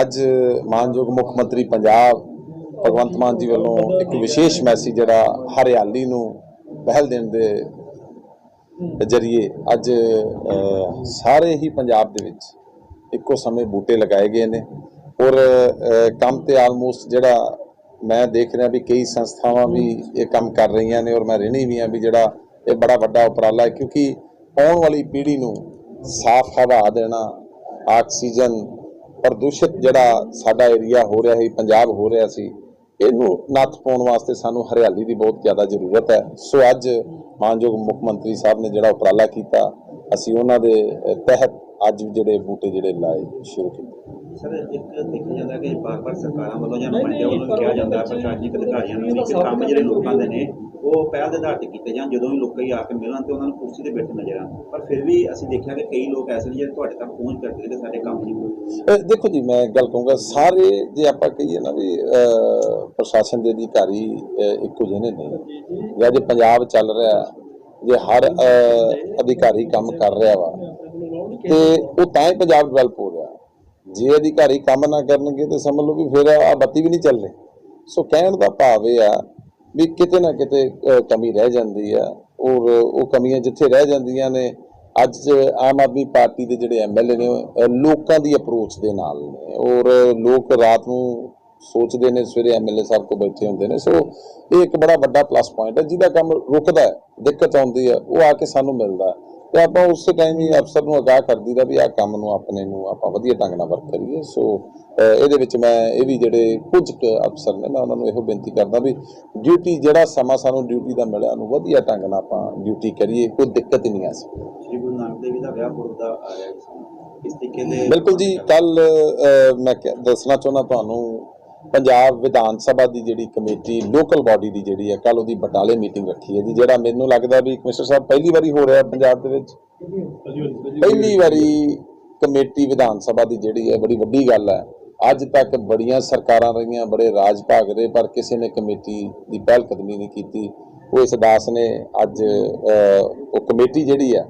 ਅੱਜ ਮਾਨਯੋਗ ਮੁੱਖ ਮੰਤਰੀ ਪੰਜਾਬ ਭਗਵੰਤ ਮਾਨ ਜੀ ਵੱਲੋਂ ਇੱਕ ਵਿਸ਼ੇਸ਼ ਮੈਸੇਜ ਜਿਹੜਾ ਹਰਿਆਲੀ ਨੂੰ ਪਹਿਲ ਦੇਣ ਦੇ ਜਰੀਏ ਅੱਜ ਸਾਰੇ ਹੀ ਪੰਜਾਬ ਦੇ ਵਿੱਚ ਇੱਕੋ ਸਮੇਂ ਬੂਟੇ ਲਗਾਏ ਗਏ ਨੇ। ਔਰ ਕੰਮ ਤੇ ਆਲਮੋਸਟ ਜਿਹੜਾ ਮੈਂ ਦੇਖ ਰਿਹਾ ਵੀ ਕਈ ਸੰਸਥਾਵਾਂ ਵੀ ਇਹ ਕੰਮ ਕਰ ਰਹੀਆਂ ਨੇ ਔਰ ਮੈਂ ਰਹਿਣੀ ਵੀ ਆ ਵੀ ਜਿਹੜਾ ਇਹ ਬੜਾ ਵੱਡਾ ਉਪਰਾਲਾ ਹੈ ਕਿਉਂਕਿ ਆਉਣ ਵਾਲੀ ਪੀੜ੍ਹੀ ਨੂੰ ਸਾਫ਼ ਹਵਾ ਦੇਣਾ, ਆਕਸੀਜਨ ਪ੍ਰਦੂਸ਼ਿਤ ਜਿਹੜਾ ਸਾਡਾ ਏਰੀਆ ਹੋ ਰਿਹਾ ਸੀ, ਪੰਜਾਬ ਹੋ ਰਿਹਾ ਸੀ, ਇਹਨੂੰ ਨੱਥ ਪਾਉਣ ਵਾਸਤੇ ਸਾਨੂੰ ਹਰਿਆਲੀ ਦੀ ਬਹੁਤ ਜ਼ਿਆਦਾ ਜ਼ਰੂਰਤ ਹੈ। ਸੋ ਅੱਜ ਮਾਨਯੋਗ ਮੁੱਖ ਮੰਤਰੀ ਸਾਹਿਬ ਨੇ ਜਿਹੜਾ ਉਪਰਾਲਾ ਕੀਤਾ, ਅਸੀਂ ਉਹਨਾਂ ਦੇ ਤਹਿਤ ਅੱਜ ਜਿਹੜੇ ਬੂਟੇ ਜਿਹੜੇ ਲਾਏ, ਸ਼ੁਰੂ ਕੀਤੇ। ਸਰ, ਇੱਕ ਦੇਖਿਆ ਜਾਂਦਾ ਕਿ ਬਾਰ-ਬਾਰ ਸਰਕਾਰਾਂ ਵੱਲੋਂ ਜਾਂ ਨੁਮਾਇੰਦਿਆਂ ਵੱਲੋਂ ਕਿਹਾ ਜਾਂਦਾ, ਪ੍ਰਸ਼ਾਸਨਿਕ ਅਧਿਕਾਰੀਆਂ ਨੂੰ ਕਿ ਕੰਮ ਜਿਹੜੇ ਲੋਕਾਂ ਦੇ ਨੇ ਉਹ ਪਹਿਲ ਦੇ ਆਧਾਰ ਤੇ ਕੀਤੇ ਜਾਣ, ਜਦੋਂ ਵੀ ਲੋਕੀ ਆ ਕੇ ਮਿਲਣ ਤੇ ਉਹਨਾਂ ਨੂੰ ਕੁਰਸੀ ਤੇ ਬੈਠੇ ਨਜ਼ਰ ਆਉਣ। ਪਰ ਫਿਰ ਵੀ ਅਸੀਂ ਦੇਖਿਆ ਕਿ ਕਈ ਲੋਕ ਐਸੇ ਨੇ ਜਿਹੜੇ ਤੁਹਾਡੇ ਤੱਕ ਪਹੁੰਚ ਕਰਦੇ ਤੇ ਸਾਡੇ ਕੰਮ ਨਹੀਂ ਦੇਖੋ ਜੀ, ਮੈਂ ਗੱਲ ਕਹੂੰਗਾ, ਸਾਰੇ ਜੇ ਆਪਾਂ ਕਹੀਏ ਨਾ ਵੀ ਪ੍ਰਸ਼ਾਸਨ ਦੇ ਅਧਿਕਾਰੀ ਇੱਕੋ ਜਿਹੇ ਨੇ ਨਹੀਂ। ਜਾਂ ਜੇ ਪੰਜਾਬ ਚੱਲ ਰਿਹਾ, ਜੇ ਹਰ ਅਧਿਕਾਰੀ ਕੰਮ ਕਰ ਰਿਹਾ ਵਾ, ਤੇ ਉਹ ਤਾਂ ਹੀ ਪੰਜਾਬ ਡਿਵੈਲਪ ਹੋ ਰਿਹਾ। ਜੇ ਅਧਿਕਾਰੀ ਕੰਮ ਨਾ ਕਰਨਗੇ ਤੇ ਸਮਝ ਲਓ ਵੀ ਫਿਰ ਆ ਬੱਤੀ ਵੀ ਨਹੀਂ ਚੱਲ ਰਹੀ। ਸੋ ਕਹਿਣ ਦਾ ਭਾਵ ਇਹ ਆ ਵੀ ਕਿਤੇ ਨਾ ਕਿਤੇ ਕਮੀ ਰਹਿ ਜਾਂਦੀ ਆ। ਔਰ ਉਹ ਕਮੀਆਂ ਜਿੱਥੇ ਰਹਿ ਜਾਂਦੀਆਂ ਨੇ ਅੱਜ ਆਮ ਆਦਮੀ ਪਾਰਟੀ ਦੇ ਜਿਹੜੇ ਐਮਐਲਏ ਨੇ ਉਹ, ਅਹ, ਲੋਕਾਂ ਦੀ ਅਪਰੋਚ ਦੇ ਨਾਲ ਨੇ। ਔਰ ਲੋਕ ਰਾਤ ਨੂੰ ਸੋਚਦੇ ਨੇ ਸਵੇਰੇ ਐਮਐਲਏ ਸਾਹਿਬ ਕੋ ਬੈਠੇ ਹੁੰਦੇ ਨੇ। ਸੋ ਇਹ ਇੱਕ ਬੜਾ ਵੱਡਾ ਪਲੱਸ ਪੁਆਇੰਟ ਹੈ। ਜਿਹਦਾ ਕੰਮ ਰੁਕਦਾ ਦਿੱਕਤ ਆਉਂਦੀ ਹੈ ਉਹ ਆ ਕੇ ਸਾਨੂੰ ਮਿਲਦਾ ਤੇ ਆਪਾਂ ਉਸੇ ਟਾਈਮ ਹੀ ਅਫਸਰ ਨੂੰ ਅਗਾਹ ਕਰ ਦਈਦਾ ਵੀ ਆਹ ਕੰਮ ਨੂੰ ਆਪਣੇ ਨੂੰ ਆਪਾਂ ਵਧੀਆ ਢੰਗ ਨਾਲ ਵਰਕ ਕਰੀਏ। ਸੋ ਇਹਦੇ ਵਿੱਚ ਮੈਂ ਇਹ ਵੀ ਜਿਹੜੇ ਕੁਝ ਅਫਸਰ ਨੇ ਮੈਂ ਉਹਨਾਂ ਨੂੰ ਇਹੋ ਬੇਨਤੀ ਕਰਦਾ ਵੀ ਡਿਊਟੀ ਜਿਹੜਾ ਸਮਾਂ ਸਾਨੂੰ ਡਿਊਟੀ ਦਾ ਮਿਲਿਆ ਉਹਨੂੰ ਵਧੀਆ ਢੰਗ ਨਾਲ ਆਪਾਂ ਡਿਊਟੀ ਕਰੀਏ ਕੋਈ ਦਿੱਕਤ ਹੀ ਨਹੀਂ ਆ ਸਕਦੀ। ਸ੍ਰੀ ਗੁਰੂ ਨਾਨਕ ਦੇਵ ਜੀ ਦਾ ਵਿਆਹ ਪੁਰਬ ਦਾ ਆ ਰਿਹਾ ਇਸ ਤਰੀਕੇ ਦੇ ਬਿਲਕੁਲ ਜੀ ਕੱਲ ਮੈਂ ਦੱਸਣਾ ਚਾਹੁੰਦਾ ਤੁਹਾਨੂੰ ਪੰਜਾਬ ਵਿਧਾਨ ਸਭਾ ਦੀ ਜਿਹੜੀ ਕਮੇਟੀ ਲੋਕਲ ਬਾਡੀ ਦੀ ਜਿਹੜੀ ਹੈ ਕੱਲ ਉਹਦੀ ਬਟਾਲੇ ਮੀਟਿੰਗ ਰੱਖੀ ਹੈ ਜੀ, ਜਿਹੜਾ ਮੈਨੂੰ ਲੱਗਦਾ ਵੀ ਕਮਿਸ਼ਨਰ ਸਾਹਿਬ ਪਹਿਲੀ ਵਾਰੀ ਹੋ ਰਿਹਾ ਪੰਜਾਬ ਦੇ ਵਿੱਚ। ਪਹਿਲੀ ਵਾਰੀ ਕਮੇਟੀ ਵਿਧਾਨ ਸਭਾ ਦੀ ਜਿਹੜੀ ਹੈ, ਬੜੀ ਵੱਡੀ ਗੱਲ ਹੈ। ਅੱਜ ਤੱਕ ਬੜੀਆਂ ਸਰਕਾਰਾਂ ਰਹੀਆਂ, ਬੜੇ ਰਾਜ ਭਾਗ ਰਹੇ, ਪਰ ਕਿਸੇ ਨੇ ਕਮੇਟੀ ਦੀ ਪਹਿਲ ਕਦਮੀ ਨਹੀਂ ਕੀਤੀ। ਉਹ ਇਸ ਦਾਸ ਨੇ ਅੱਜ ਉਹ ਕਮੇਟੀ ਜਿਹੜੀ ਹੈ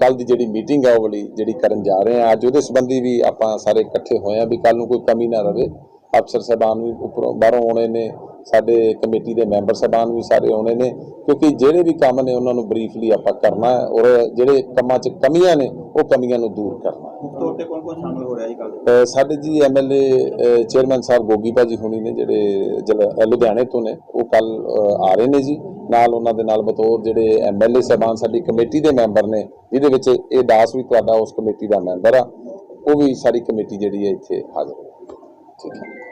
ਕੱਲ ਦੀ ਜਿਹੜੀ ਮੀਟਿੰਗ ਆ ਉਹ ਵਾਲੀ ਜਿਹੜੀ ਕਰਨ ਜਾ ਰਹੇ ਆ ਅੱਜ ਉਹਦੇ ਸੰਬੰਧੀ ਵੀ ਆਪਾਂ ਸਾਰੇ ਇਕੱਠੇ ਹੋਏ ਆ ਵੀ ਕੱਲ ਨੂੰ ਕੋਈ ਕਮੀ ਨਾ ਰਵੇ। ਅਫਸਰ ਸਾਹਿਬਾਨ ਵੀ ਉੱਪਰੋਂ ਬਾਹਰੋਂ ਆਉਣੇ ਨੇ ਸਾਡੇ ਕਮੇਟੀ ਦੇ ਮੈਂਬਰ ਸਾਹਿਬਾਨ ਵੀ ਸਾਰੇ ਆਉਣੇ ਨੇ ਕਿਉਂਕਿ ਜਿਹੜੇ ਵੀ ਕੰਮ ਨੇ ਉਹਨਾਂ ਨੂੰ ਬਰੀਫਲੀ ਆਪਾਂ ਕਰਨਾ ਹੈ ਔਰ ਜਿਹੜੇ ਕੰਮਾਂ 'ਚ ਕਮੀਆਂ ਨੇ ਉਹ ਕਮੀਆਂ ਨੂੰ ਦੂਰ ਕਰਨਾ ਮੁੱਖ ਤੌਰ ਤੇ ਕੌਣ ਕੌਣ ਸ਼ਾਮਲ ਹੋ ਰਿਹਾ ਜੀ ਕੱਲ ਸਾਡੇ ਜੀ ਐਮਐਲਏ ਚੇਅਰਮੈਨ ਸਾਹਿਬ ਗੋਗੀ ਭਾਜੀ ਹੁਣੀ ਨੇ ਜਿਹੜੇ ਲੁਧਿਆਣੇ ਤੋਂ ਨੇ ਉਹ ਕੱਲ ਆ ਰਹੇ ਨੇ ਜੀ। ਨਾਲ ਉਹਨਾਂ ਦੇ ਨਾਲ ਬਤੌਰ ਜਿਹੜੇ ਐਮਐਲਏ ਸਾਹਿਬਾਨ ਸਾਡੀ ਕਮੇਟੀ ਦੇ ਮੈਂਬਰ ਨੇ ਜਿਹਦੇ ਵਿੱਚ ਇਹ ਦਾਸ ਵੀ ਤੁਹਾਡਾ ਉਸ ਕਮੇਟੀ ਦਾ ਮੈਂਬਰ ਆ ਉਹ ਵੀ ਸਾਰੀ ਕਮੇਟੀ ਜਿਹੜੀ ਹੈ ਇੱਥੇ ਹਾਜ਼ਰ ਹੈ ਠੀਕ ਹੈ